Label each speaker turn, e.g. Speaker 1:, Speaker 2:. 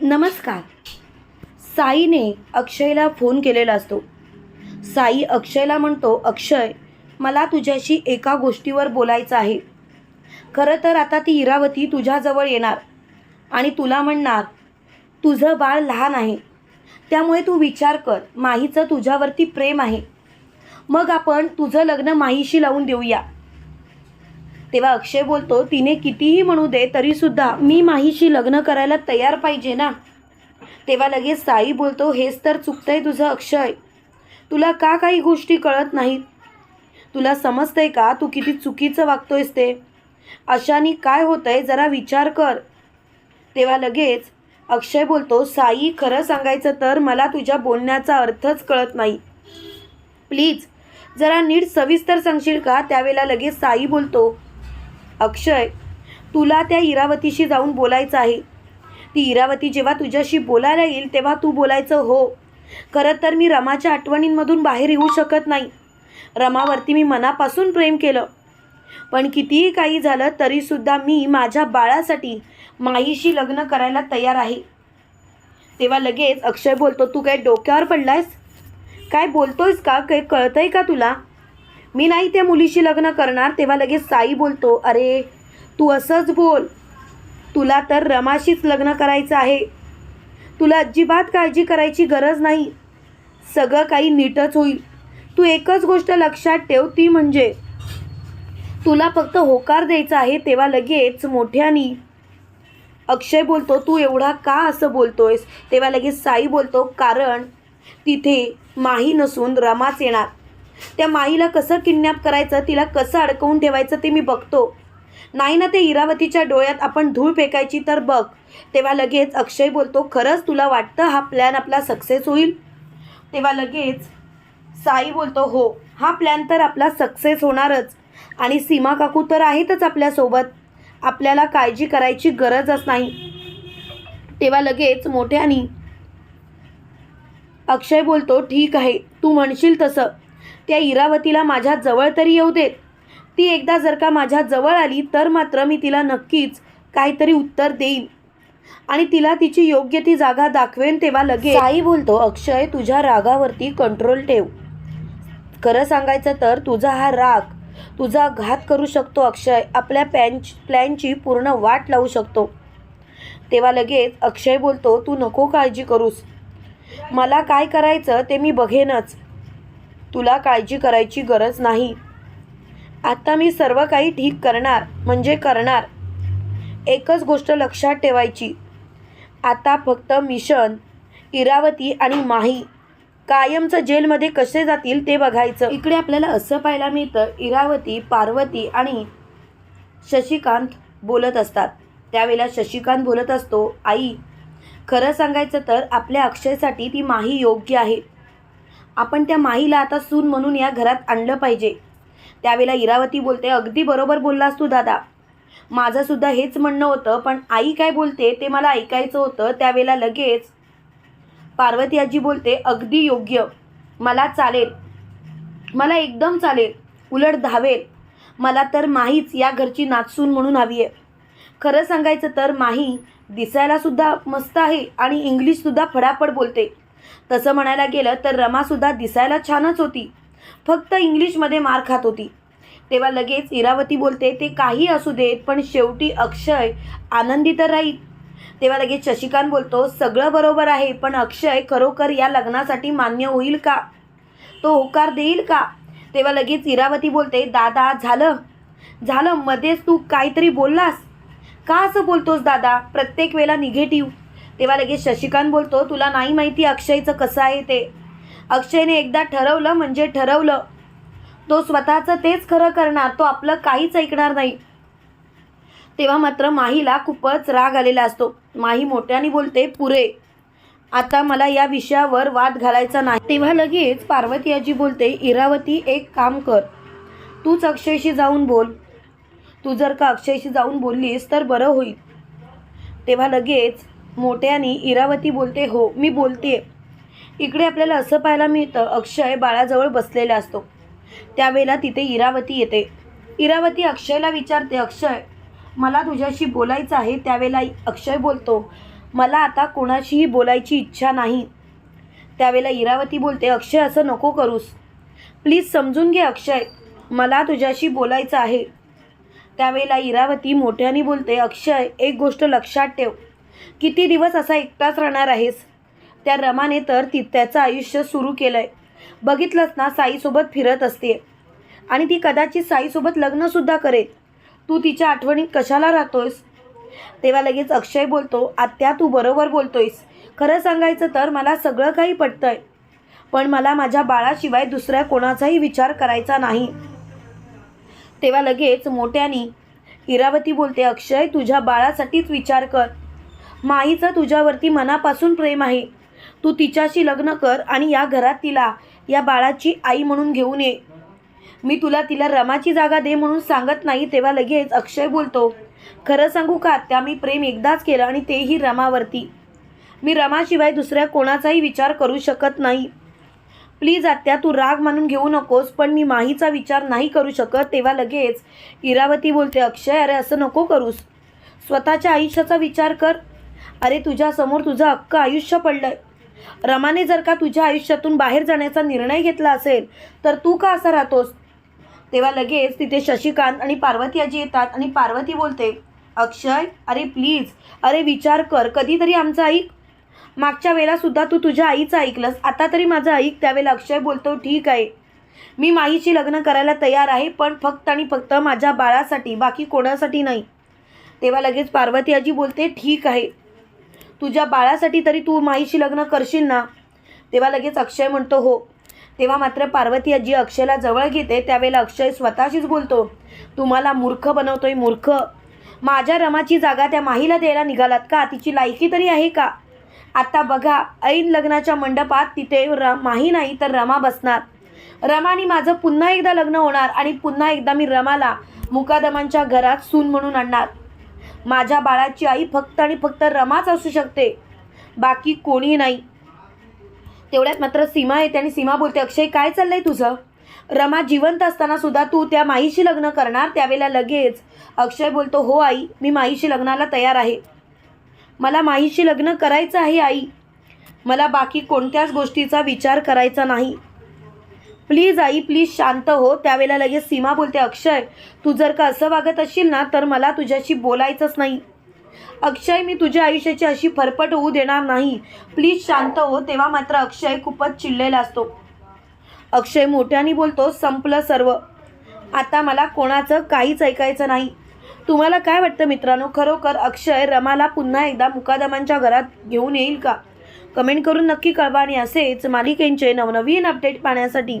Speaker 1: नमस्कार. साईने अक्षयला फोन केलेला असतो. साई अक्षयला म्हणतो अक्षय मला तुझ्याशी एका गोष्टीवर बोलायचं आहे. खरं तर आता ती इरावती तुझ्याजवळ येणार आणि तुला म्हणणार तुझं बाळ लहान आहे. त्यामुळे तू विचार कर माहीचं तुझ्यावरती प्रेम आहे. मग आपण तुझं लग्न माहीशी लावून देऊया. तेव्हा अक्षय बोलतो तिने कितीही म्हणू दे तरीसुद्धा मी माहीशी लग्न करायला तयार पाहिजे ना? तेव्हा लगेच साई बोलतो हेच तर चुकतंय तुझं अक्षय. तुला का काही गोष्टी कळत नाहीत? तुला समजतंय का? तू किती चुकीचं वागतोयस ते? अशाने काय होतंय जरा विचार कर. तेव्हा लगेच अक्षय बोलतो साई खरं सांगायचं तर मला तुझ्या बोलण्याचा अर्थच कळत नाही. प्लीज जरा नीट सविस्तर सांगशील का? त्यावेळेला लगेच साई बोलतो अक्षय तुला त्या इरावतीशी जाऊन बोलायचं आहे. ती इरावती जेव्हा तुझ्याशी बोलायला येईल तेव्हा तू बोलायचं हो. खरं तर मी रमाच्या आठवणींमधून बाहेर येऊ शकत नाही. रमावरती मी मनापासून प्रेम केलं. पण कितीही काही झालं तरीसुद्धा मी माझ्या बाळासाठी माईशी लग्न करायला तयार आहे. तेव्हा लगेच अक्षय बोलतो तू काय डोक्यावर पडलायस? काय बोलतोयस का? काही कळतंय का तुला? मी नाही त्या मुलीशी लग्न करणार तेव्हा लगेच साई बोलतो अरे तू असंच बोल. तुला तर रमाशीच लग्न करायचं आहे. तुला अजिबात काळजी करायची गरज नाही. सगळं काही नीटच होईल. तू एकच गोष्ट लक्षात ठेव ती म्हणजे तुला फक्त होकार द्यायचा आहे तेव्हा लगेच मोठ्यानी अक्षय बोलतो तू एवढा का असं बोलतोयस? तेव्हा लगेच साई बोलतो कारण तिथे माही नसून रमाच येणार. त्या माईला कसं किडनॅप करायचं तिला कसं अडकवून ठेवायचं ते मी बघतो. नाही ना ते इरावतीच्या डोळ्यात आपण धूळ फेकायची तर बघ. तेव्हा लगेच अक्षय बोलतो खरंच तुला वाटतं हा प्लॅन आपला सक्सेस होईल? तेव्हा लगेच साई बोलतो हो हा प्लॅन तर आपला सक्सेस होणारच. आणि सीमा काकू तर आहेतच आपल्यासोबत. आपल्याला काळजी करायची गरजच नाही. तेव्हा लगेच मोठ्यानी अक्षय बोलतो ठीक आहे तू म्हणशील तसं. त्या इरावतीला माझ्या जवळ तरी येऊ देत. ती एकदा जर का माझ्या जवळ आली तर मात्र मी तिला नक्कीच काहीतरी उत्तर देईन. आणि तिला तिची योग्य ती जागा दाखवेन तेव्हा लगेच. साई बोलतो अक्षय तुझ्या रागावरती कंट्रोल ठेव. खरं सांगायचं तर तुझा हा राग तुझा घात करू शकतो अक्षय. आपल्या पॅन्च प्लॅनची पूर्ण वाट लावू शकतो. तेव्हा लगेच अक्षय बोलतो तू नको काळजी करूस. मला काय करायचं ते मी बघेनच. तुला काळजी करायची गरज नाही. आता मी सर्व काही ठीक करणार म्हणजे करणार. एकच गोष्ट लक्षात ठेवायची. आता फक्त मिशन इरावती आणि माही. कायमचं जेलमध्ये कसे जातील ते बघायचं. इकडे आपल्याला असं पाहायला मिळतं इरावती पार्वती आणि शशिकांत बोलत असतात. त्यावेळेला शशिकांत बोलत असतो आई खरं सांगायचं तर आपल्या अक्षयसाठी ती माही योग्य आहे. आपण त्या माहीला आता सून म्हणून या घरात आणलं पाहिजे. त्यावेळेला इरावती बोलते अगदी बरोबर बोललास तू दादा. माझंसुद्धा हेच म्हणणं होतं पण आई काय बोलते ते मला ऐकायचं होतं. त्यावेळेला लगेच पार्वती आजी बोलते अगदी योग्य. मला चालेल. मला एकदम चालेल. उलट धावेल. मला तर माहीच या घरची नाचसून म्हणून हवी आहे. खरं सांगायचं तर माही दिसायलासुद्धा मस्त आहे आणि इंग्लिशसुद्धा फडाफड बोलते. तसं म्हणायला गेलं तर रमासुद्धा दिसायला छानच होती. फक्त इंग्लिशमध्ये मार खात होती. तेव्हा लगेच इरावती बोलते ते काही असू देत पण शेवटी अक्षय आनंदी तर राहील. तेव्हा लगेच शशिकांत बोलतो सगळं बरोबर आहे पण अक्षय खरोखर या लग्नासाठी मान्य होईल का? तो होकार देईल का? तेव्हा लगेच इरावती बोलते दादा झालं. झालं मध्येच तू काहीतरी बोललास. का असं बोलतोस दादा? प्रत्येक वेळेला निगेटिव्ह. तेव्हा लगेच शशिकांत बोलतो तुला नाही माहिती अक्षयचं कसं आहे ते. अक्षयने एकदा ठरवलं म्हणजे ठरवलं. तो स्वतःचं तेच खरं करणार तो आपलं काहीच ऐकणार नाही. तेव्हा मात्र माहीला खूपच राग आलेला असतो. माही मोठ्याने बोलते पुरे आता मला या विषयावर वाद घालायचा नाही. तेव्हा लगेच पार्वती आजी बोलते इरावती एक काम कर. तूच अक्षयशी जाऊन बोल. तू जर का अक्षयशी जाऊन बोललीस तर बरं होईल. तेव्हा लगेच मोठ्याने इरावती बोलते हो मी बोलते इकडे आपल्याला असं पाहायला मिळतं अक्षय बाळाजवळ बसलेला असतो. त्यावेळेला तिथे इरावती येते. इरावती अक्षयला विचारते अक्षय मला तुझ्याशी बोलायचं आहे. त्यावेळेला अक्षय बोलतो मला आता कोणाशीही बोलायची इच्छा नाही. त्यावेळेला इरावती बोलते अक्षय असं नको करूस. प्लीज समजून घे अक्षय मला तुझ्याशी बोलायचं आहे. त्यावेळेला इरावती मोठ्याने बोलते अक्षय एक गोष्ट लक्षात ठेव. किती दिवस असा एकटाच राहणार आहेस? त्या रमाने तर ती त्याचं आयुष्य सुरू केलं आहे बघितलंच ना साईसोबत फिरत असते. आणि ती कदाचित साईसोबत लग्नसुद्धा करेल. तू तिच्या आठवणीत कशाला राहतोयस? तेव्हा लगेच अक्षय बोलतो आत्या तू बरोबर बोलतोयस. खरं सांगायचं तर मला सगळं काही पटतंय. पण मला माझ्या बाळाशिवाय दुसऱ्या कोणाचाही विचार करायचा नाही. तेव्हा लगेच मोठ्यानी इरावती बोलते अक्षय तुझ्या बाळासाठीच विचार कर. माईचं तुझ्यावरती मनापासून प्रेम आहे. तू तिच्याशी लग्न कर आणि या घरात तिला या बाळाची आई म्हणून घेऊन ये. मी तुला तिला रमाची जागा दे म्हणून सांगत नाही तेव्हा लगेच अक्षय बोलतो खरं सांगू का त्या मी प्रेम एकदाच केलं आणि तेही रमावरती. मी रमाशिवाय दुसऱ्या कोणाचाही विचार करू शकत नाही. प्लीज आत्या तू राग मानून घेऊ नकोस पण मी माहीचा विचार नाही करू शकत तेव्हा लगेच इरावती बोलते अक्षय अरे असं नको करूस. स्वतःच्या आयुष्याचा विचार कर अरे तुझ्यासमोर तुझं अख्खं आयुष्य पडलंय. रमाने जर का तुझ्या आयुष्यातून बाहेर जाण्याचा निर्णय घेतला असेल तर तू का असा राहतोस? तेव्हा लगेच तिथे शशिकांत आणि पार्वती आजी येतात आणि पार्वती बोलते अक्षय अरे प्लीज अरे विचार कर कधीतरी आमचं ऐक. मागच्या वेळेलासुद्धा तू तुझ्या आईचं ऐकलंस आता तरी माझं ऐक त्यावेळेला अक्षय बोलतो ठीक आहे. मी माईशी लग्न करायला तयार आहे पण फक्त आणि फक्त माझ्या बाळासाठी बाकी कोणासाठी नाही. तेव्हा लगेच पार्वती आजी बोलते ठीक आहे. तुझ्या बाळासाठी तरी तू माईशी लग्न करशील ना? तेव्हा लगेच अक्षय म्हणतो हो. तेव्हा मात्र पार्वती आजी अक्षयला जवळ घेते त्यावेळेला अक्षय स्वतःशीच बोलतो तुम्हाला मूर्ख बनवतोय मूर्ख. माझ्या रमाची जागा त्या माहीला द्यायला निघालात का? तिची लायकी तरी आहे का? आता बघा ऐन लग्नाच्या मंडपात तिथे र माही नाही तर रमा बसणार. रमानी माझं पुन्हा एकदा लग्न होणार आणि पुन्हा एकदा मी रमाला मुकादमांच्या घरात सून म्हणून आणणार. माझ्या बाळाची आई फक्त आणि फक्त रमाच असू शकते. बाकी कोणी नाही. तेवढ्यात मात्र सीमा येते आणि सीमा बोलते अक्षय काय चाललंय तुझं? रमा जिवंत असताना सुद्धा तू त्या माईशी लग्न करणार? त्यावेळेला लगेच. अक्षय बोलतो हो आई मी माईशी लग्नाला तयार आहे. मला माईशी लग्न करायचं आहे आई. मला बाकी कोणत्याच गोष्टीचा विचार करायचा नाही. प्लीज आई प्लीज शांत हो. त्यावेळेला लगेच सीमा बोलते अक्षय तू जर का असं वागत असशील ना तर मला तुझ्याशी बोलायचंच नाही. अक्षय मी तुझ्या आयुष्याची अशी फरफट होऊ देणार नाही. प्लीज शांत हो. तेव्हा मात्र अक्षय खूपच चिडलेला असतो. अक्षय मोठ्याने बोलतो संपलं सर्व. आता मला कोणाचं काहीच ऐकायचं नाही. तुम्हाला काय वाटतं मित्रांनो? खरोखर अक्षय रमाला पुन्हा एकदा मुकादमांच्या घरात घेऊन येईल का? कमेंट करून नक्की कळवा आणि असेच मालिकेंचे नवनवीन अपडेट पाहण्यासाठी.